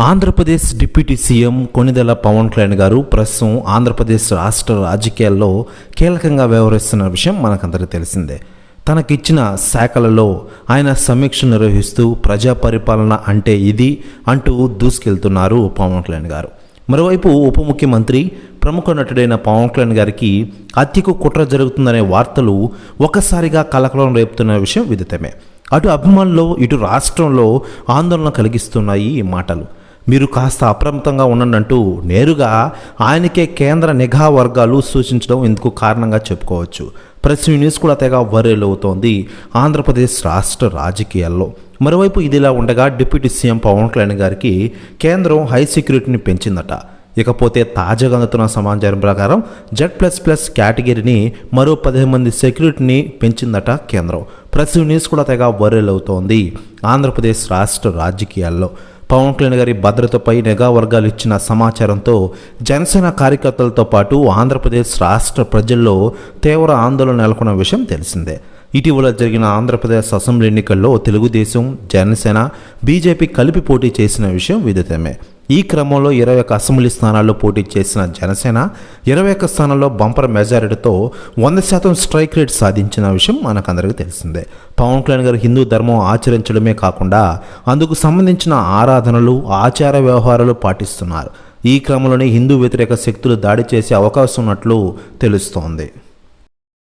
Andhra Pradesh deputy CM Konidela Pawan Kalyan గారు ప్రస్తుతం ఆంధ్రప్రదేశ్ రాష్ట్ర రాజకీయాల్లో కీలకంగా వ్యవహరిస్తున్న విషయం మనకందరికీ తెలిసిందే. తనకిచ్చిన శాఖలలో ఆయన సమీక్ష నిర్వహిస్తూ ప్రజా పరిపాలన అంటే ఇది అంటూ దూసుకెళ్తున్నారు పవన్ కళ్యాణ్ గారు. మరోవైపు ఉప ముఖ్యమంత్రి ప్రముఖ నటుడైన పవన్ కళ్యాణ్ గారికి హత్యకు కుట్ర జరుగుతుందనే వార్తలు ఒక్కసారిగా కలకలం రేపుతున్న విషయం విదితమే. అటు అభిమానులు ఇటు రాష్ట్రంలో ఆందోళన కలిగిస్తున్నాయి ఈ మాటలు. మీరు కాస్త అప్రమత్తంగా ఉండనంటూ నేరుగా ఆయనకే కేంద్ర నిఘా వర్గాలు సూచించడం ఇందుకు కారణంగా చెప్పుకోవచ్చు. ప్రెస్ న్యూస్ కూడా తెగ వైరల్ అవుతోంది ఆంధ్రప్రదేశ్ రాష్ట్ర రాజకీయాల్లో. మరోవైపు ఇదిలా ఉండగా డిప్యూటీ సీఎం పవన్ కళ్యాణ్ గారికి కేంద్రం హై సెక్యూరిటీని పెంచిందట. ఇకపోతే తాజాగా అందుతున్న సమాచారం ప్రకారం జెడ్ ప్లస్ ప్లస్ కేటగిరీని మరో పదిహేను మంది సెక్యూరిటీని పెంచిందట కేంద్రం. ప్రెస్ న్యూస్ కూడా తెగ వైరల్ అవుతోంది ఆంధ్రప్రదేశ్ రాష్ట్ర రాజకీయాల్లో. పవన్ కళ్యాణ్ గారి భద్రతపై నిఘా వర్గాలు ఇచ్చిన సమాచారంతో జనసేన కార్యకర్తలతో పాటు ఆంధ్రప్రదేశ్ రాష్ట్ర ప్రజల్లో తీవ్ర ఆందోళన నెలకొన్న విషయం తెలిసిందే. ఇటీవల జరిగిన ఆంధ్రప్రదేశ్ అసెంబ్లీ ఎన్నికల్లో తెలుగుదేశం జనసేన బీజేపీ కలిపి పోటీ చేసిన విషయం విదితమే. ఈ క్రమంలో ఇరవై ఒక్క అసెంబ్లీ స్థానాల్లో పోటీ చేసిన జనసేన ఇరవై ఒక్క స్థానాల్లో బంపర్ మెజారిటీతో వంద శాతం స్ట్రైక్ రేట్ సాధించిన విషయం మనకందరికీ తెలిసిందే. పవన్ కళ్యాణ్ గారు హిందూ ధర్మం ఆచరించడమే కాకుండా అందుకు సంబంధించిన ఆరాధనలు ఆచార వ్యవహారాలు పాటిస్తున్నారు. ఈ క్రమంలోనే హిందూ వ్యతిరేక శక్తులు దాడి చేసే అవకాశం ఉన్నట్లు తెలుస్తోంది.